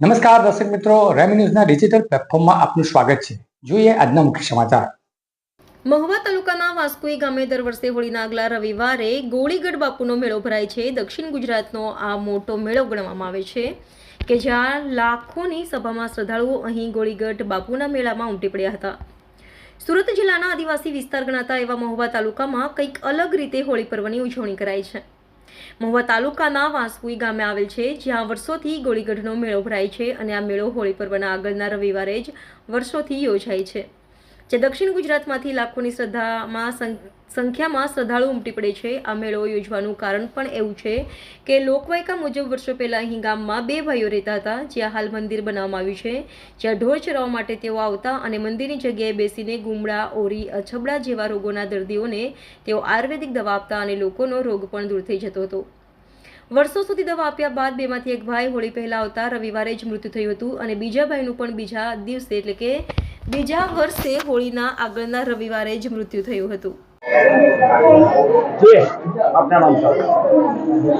નમસ્કાર દર્શક મિત્રો, રેમી ડિજિટલ પ્લેટફોર્મમાં આપનું સ્વાગત છે. જોઈએ આજના મુખ્ય સમાચાર. મહુવા તાલુકાના વાસ્કોઈ ગામે દર વર્ષે હોળીના આગલા રવિવારે ગોળીગઢ બાપુનો મેળો ભરાય છે. દક્ષિણ ગુજરાતનો આ મોટો મેળો ગણવામાં આવે છે કે જ્યાં લાખોની સભામાં શ્રદ્ધાળુઓ અહીં ગોળીગઢ બાપુના મેળામાં ઉમટી પડ્યા હતા. સુરત જિલ્લાના આદિવાસી વિસ્તાર ગણાતા એવા મહુવા તાલુકામાં કંઈક અલગ રીતે હોળી પર્વની ઉજવણી કરાય છે. મહુવા તાલુકાના વાંસકુઈ ગામે આવેલ છે, જ્યાં વર્ષોથી ગોળીગઢનો મેળો ભરાય છે અને આ મેળો હોળી પર્વના આગળના રવિવારે જ વર્ષોથી યોજાય છે. જે દક્ષિણ ગુજરાતમાંથી લાખોની શ્રદ્ધામાં સંખ્યામાં શ્રદ્ધાળુ ઉમટી પડે છે. આ મેળો યોજવાનું કારણ પણ એવું છે કે લોકવાયકા મુજબ વર્ષો પહેલાં અહીં ગામમાં બે ભાઈઓ રહેતા હતા, જ્યાં હાલ મંદિર બનાવવામાં આવ્યું છે. જ્યાં ઢોર ચરાવવા માટે તેઓ આવતા અને મંદિરની જગ્યાએ બેસીને ગુમડા, ઓરી, અછબડા જેવા રોગોના દર્દીઓને તેઓ આયુર્વેદિક દવા આપતા અને લોકોનો રોગ પણ દૂર થઈ જતો હતો. વર્ષો સુધી દવા આપ્યા બાદ બેમાંથી એક ભાઈ હોળી પહેલા આવતા રવિવારે જ મૃત્યુ થયું હતું અને બીજા ભાઈનું પણ બીજા દિવસે એટલે કે બીજા વર્ષે હોળીના આગળના રવિવારે જ મૃત્યુ થયું હતું.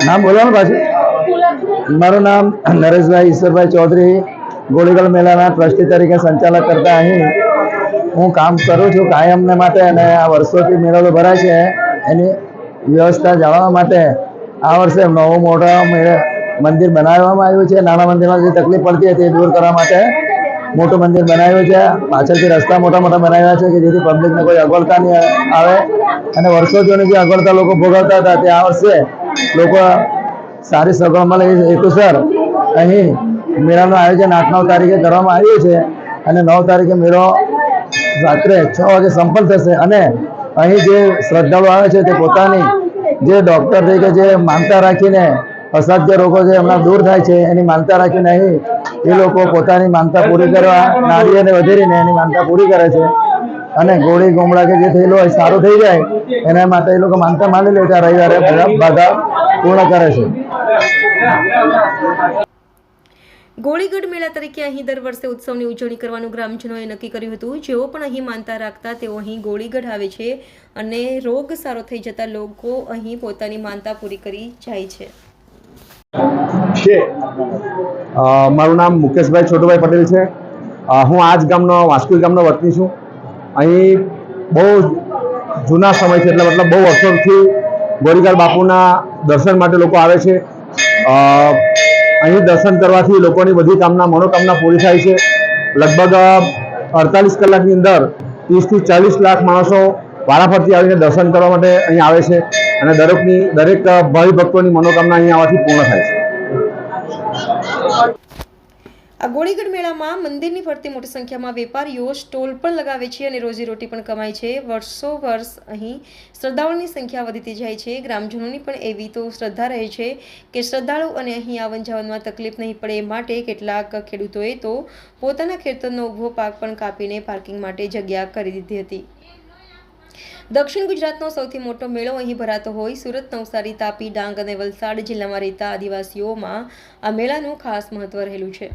નામ બોલવાનું પાછું? મારું નામ નરેશભાઈ ઈશ્વરભાઈ ચૌધરી ગોળીગલ મેળાના ટ્રસ્ટી તરીકે સંચાલક કરતા અહીં હું કામ કરું છું કાયમને માટે અને આ વર્ષોથી મેળો ભરાય છે. એની વ્યવસ્થા જાળવવા માટે આ વર્ષે નવું મોટો મંદિર બનાવવામાં આવ્યું છે. નાના મંદિરમાં જે તકલીફ પડતી હતી એ દૂર કરવા માટે મોટું મંદિર બનાવ્યું છે. પાછળથી રસ્તા મોટા મોટા બનાવ્યા છે કે જેથી પબ્લિકને કોઈ અગવડતા નહીં આવે. અને વર્ષો જે અગવડતા લોકો ભોગવતા હતા તે આ વર્ષે લોકો સારી સગવડ મળે એ હેતુસર અહીં મેળાનું આયોજન આઠ નવ તારીખે કરવામાં આવ્યું છે અને નવ તારીખે મેળો રાત્રે છ વાગે સંપન્ન થશે. અને અહીં જે શ્રદ્ધાળુ આવે છે તે પોતાની જે ડૉક્ટર તરીકે જે માનતા રાખીને અસાધ્ય રોગો છે એમના દૂર થાય છે, એની માનતા રાખીને અહીં એ લોકો પોતાની માનતા પૂરી કરવા નાળીઓને વધેરીને એની માનતા પૂરી કરે છે. અને ગોળી ગોમડા કે જે થયેલું હોય, સારું થઈ જાય, એના માટે એ લોકો માનતા માની લે છે રવિવારે બાધા પૂર્ણ કરે છે. ગોળીગઢ મેળા તરીકે અહીં દર વર્ષે ઉત્સવની ઉજવણી કરવાનું ગ્રામજનોએ નક્કી કર્યું હતું. જેઓ પણ અહીં માનતા રાખતા, તેઓ અહીં ગોળીગઢ આવે છે અને રોગ સારો થઈ જતા લોકો અહીં પોતાની માનતા પૂરી કરી જાય છે. છે. મારું નામ મુકેશભાઈ છોટુભાઈ પટેલ છે. હું આ જ ગામનો, વાસ્કુલ ગામનો વતની છું. અહીં બહુ જૂના સમયથી એટલે મતલબ બહુ વર્ષોથી ગોરીગાલ બાપુના દર્શન માટે લોકો આવે છે. અહીં દર્શન કરવાથી લોકોની બધી કામના, મનોકામના પૂરી થાય છે. લગભગ અડતાલીસ કલાકની અંદર ત્રીસથી ચાલીસ લાખ માણસો વારાફરતી આવીને દર્શન કરવા માટે અહીં આવે છે. અને દરેકની, દરેક ભાવિ ભક્તોની મનોકામના અહીં આવવાથી પૂર્ણ થાય છે. આ ગોળીગઢ મેળામાં મંદિરની ફરતી મોટી સંખ્યામાં વેપારીઓ સ્ટોલ પણ લગાવે છે અને રોજીરોટી પણ કમાય છે. વર્ષો વર્ષ અહીં શ્રદ્ધાળુની સંખ્યા વધતી જાય છે. ગ્રામજનોની પણ એવી તો શ્રદ્ધા રહે છે કે શ્રદ્ધાળુ અને અહીં આવન જાવનમાં તકલીફ નહીં પડે માટે કેટલાક ખેડૂતોએ તો પોતાના ખેતરનો ઊભો પાક પણ કાપીને પાર્કિંગ માટે જગ્યા કરી દીધી હતી. દક્ષિણ ગુજરાતનો સૌથી મોટો મેળો અહીં ભરાતો હોય. સુરત, નવસારી, તાપી, ડાંગ અને વલસાડ જિલ્લામાં રહેતા આદિવાસીઓમાં આ મેળાનું ખાસ મહત્વ રહેલું છે.